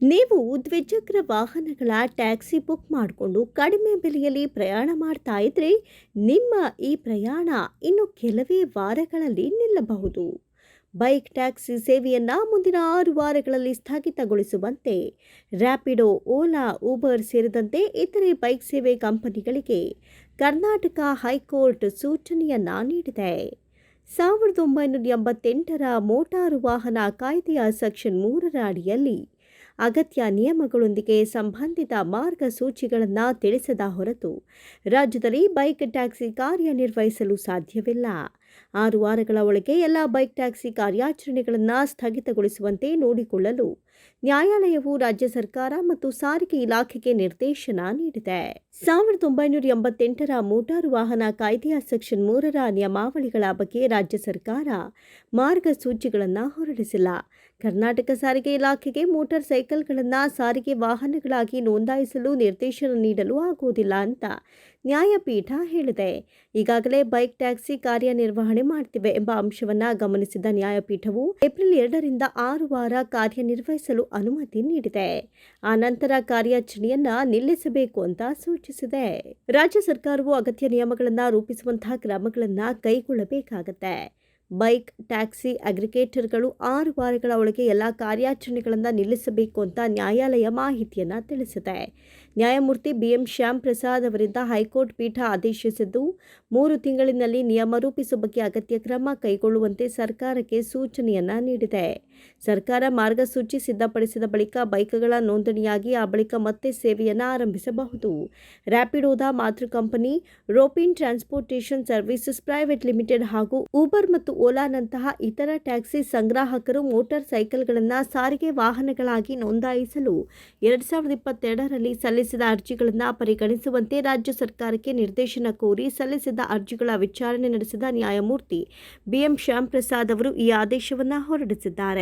ನೀವು ದ್ವಿಚಕ್ರ ವಾಹನಗಳ ಟ್ಯಾಕ್ಸಿ ಬುಕ್ ಮಾಡಿಕೊಂಡು ಕಡಿಮೆ ಬೆಲೆಯಲ್ಲಿ ಪ್ರಯಾಣ ಮಾಡ್ತಾ ಇದ್ರೆ ನಿಮ್ಮ ಈ ಪ್ರಯಾಣ ಇನ್ನು ಕೆಲವೇ ವಾರಗಳಲ್ಲಿ ನಿಲ್ಲಬಹುದು. ಬೈಕ್ ಟ್ಯಾಕ್ಸಿ ಸೇವೆಯನ್ನು ಮುಂದಿನ ಆರು ವಾರಗಳಲ್ಲಿ ಸ್ಥಗಿತಗೊಳಿಸುವಂತೆ ರ್ಯಾಪಿಡೋ ಓಲಾ, ಊಬರ್ ಸೇರಿದಂತೆ ಇತರೆ ಬೈಕ್ ಸೇವೆ ಕಂಪನಿಗಳಿಗೆ ಕರ್ನಾಟಕ ಹೈಕೋರ್ಟ್ ಸೂಚನೆಯನ್ನು ನೀಡಿದೆ. ಸಾವಿರದ ಒಂಬೈನೂರ ಎಂಬತ್ತೆಂಟರ ಮೋಟಾರು ವಾಹನ ಕಾಯ್ದೆಯ ಸೆಕ್ಷನ್ ಮೂರರ ಅಡಿಯಲ್ಲಿ ಅಗತ್ಯ ನಿಯಮಗಳೊಂದಿಗೆ ಸಂಬಂಧಿತ ಮಾರ್ಗಸೂಚಿಗಳನ್ನು ತಿಳಿಸದ ಹೊರತು ರಾಜ್ಯದಲ್ಲಿ ಬೈಕ್ ಟ್ಯಾಕ್ಸಿ ಕಾರ್ಯನಿರ್ವಹಿಸಲು ಸಾಧ್ಯವಿಲ್ಲ. ಆರು ವಾರಗಳ ಒಳಗೆ ಎಲ್ಲ ಬೈಕ್ ಟ್ಯಾಕ್ಸಿ ಕಾರ್ಯಾಚರಣೆಗಳನ್ನು ಸ್ಥಗಿತಗೊಳಿಸುವಂತೆ ನೋಡಿಕೊಳ್ಳಲು ನ್ಯಾಯಾಲಯವು ರಾಜ್ಯ ಸರ್ಕಾರ ಮತ್ತು ಸಾರಿಗೆ ಇಲಾಖೆಗೆ ನಿರ್ದೇಶನ ನೀಡಿದೆ. ಸಾವಿರದ ಒಂಬೈನೂರ ಎಂಬತ್ತೆಂಟರ ಮೋಟಾರು ವಾಹನ ಕಾಯ್ದೆಯ ಸೆಕ್ಷನ್ ಮೂರರ ನಿಯಮಾವಳಿಗಳ ಬಗ್ಗೆ ರಾಜ್ಯ ಸರ್ಕಾರ ಮಾರ್ಗಸೂಚಿಗಳನ್ನು ಹೊರಡಿಸಿಲ್ಲ. ಕರ್ನಾಟಕ ಸಾರಿಗೆ ಇಲಾಖೆಗೆ ಮೋಟಾರ್ ಸೈಕಲ್ಗಳನ್ನು ಸಾರಿಗೆ ವಾಹನಗಳಾಗಿ ನೋಂದಾಯಿಸಲು ನಿರ್ದೇಶನ ನೀಡಲು ಆಗುವುದಿಲ್ಲ ಅಂತ ನ್ಯಾಯಪೀಠ ಹೇಳಿದೆ. ಈಗಾಗಲೇ ಬೈಕ್ ಟ್ಯಾಕ್ಸಿ ಕಾರ್ಯನಿರ್ವಹಣೆ ಮಾಡ್ತಿವೆ ಎಂಬ ಅಂಶವನ್ನು ಗಮನಿಸಿದ ನ್ಯಾಯಪೀಠವು ಏಪ್ರಿಲ್ ಎರಡರಿಂದ ಆರು ವಾರ ಕಾರ್ಯನಿರ್ವಹಿಸಲು ಅನುಮತಿ ನೀಡಿದೆ. ಆ ನಂತರ ಕಾರ್ಯಾಚರಣೆಯನ್ನ ನಿಲ್ಲಿಸಬೇಕು ಅಂತ ಸೂಚಿಸಿದೆ. ರಾಜ್ಯ ಸರ್ಕಾರವು ಅಗತ್ಯ ನಿಯಮಗಳನ್ನು ರೂಪಿಸುವಂತಹ ಕ್ರಮಗಳನ್ನು ಕೈಗೊಳ್ಳಬೇಕಾಗತ್ತೆ. ಬೈಕ್, ಟ್ಯಾಕ್ಸಿ ಅಗ್ರಿಗೇಟರ್ಗಳು ಆರು ವಾರಗಳ ಒಳಗೆ ಎಲ್ಲ ಕಾರ್ಯಾಚರಣೆಗಳನ್ನು ನಿಲ್ಲಿಸಬೇಕು ಅಂತ ನ್ಯಾಯಾಲಯ ಮಾಹಿತಿಯನ್ನು ತಿಳಿಸಿದೆ. ನ್ಯಾಯಮೂರ್ತಿ ಬಿ ಎಂ ಶ್ಯಾಮ್ ಪ್ರಸಾದ್ ಅವರಿಂದ ಹೈಕೋರ್ಟ್ ಪೀಠ ಆದೇಶಿಸಿದ್ದು, ಮೂರು ತಿಂಗಳಿನಲ್ಲಿ ನಿಯಮ ರೂಪಿಸುವ ಬಗ್ಗೆ ಅಗತ್ಯ ಕ್ರಮ ಕೈಗೊಳ್ಳುವಂತೆ ಸರ್ಕಾರಕ್ಕೆ ಸೂಚನೆಯನ್ನು ನೀಡಿದೆ. ಸರ್ಕಾರ ಮಾರ್ಗಸೂಚಿ ಸಿದ್ಧಪಡಿಸಿದ ಬಳಿಕ ಬೈಕ್ಗಳ ನೋಂದಣಿಯಾಗಿ ಆ ಬಳಿಕ ಮತ್ತೆ ಸೇವೆಯನ್ನು ಆರಂಭಿಸಬಹುದು. ರ್ಯಾಪಿಡೋದ ಮಾತೃ company, Roppen transportation services private limited ಹಾಗೂ ಊಬರ್ ಮತ್ತು ಓಲಾನಂತಹ ಇತರ ಟ್ಯಾಕ್ಸಿ ಸಂಗ್ರಾಹಕರು ಮೋಟಾರ್ ಸೈಕಲ್ಗಳನ್ನು ಸಾರಿಗೆ ವಾಹನಗಳಾಗಿ ನೋಂದಾಯಿಸಲು ಎರಡ್ ಸಾವಿರದ ಇಪ್ಪತ್ತೆರಡರಲ್ಲಿ ಸಲ್ಲಿಸಿದ ಅರ್ಜಿಗಳನ್ನು ಪರಿಗಣಿಸುವಂತೆ ರಾಜ್ಯ ಸರ್ಕಾರಕ್ಕೆ ನಿರ್ದೇಶನ ಕೋರಿ ಸಲ್ಲಿಸಿದ ಅರ್ಜಿಗಳ ವಿಚಾರಣೆ ನಡೆಸಿದ ನ್ಯಾಯಮೂರ್ತಿ ಬಿಎಂ ಶ್ಯಾಮ್ ಪ್ರಸಾದ್ ಅವರು ಈ ಆದೇಶವನ್ನು ಹೊರಡಿಸಿದ್ದಾರೆ.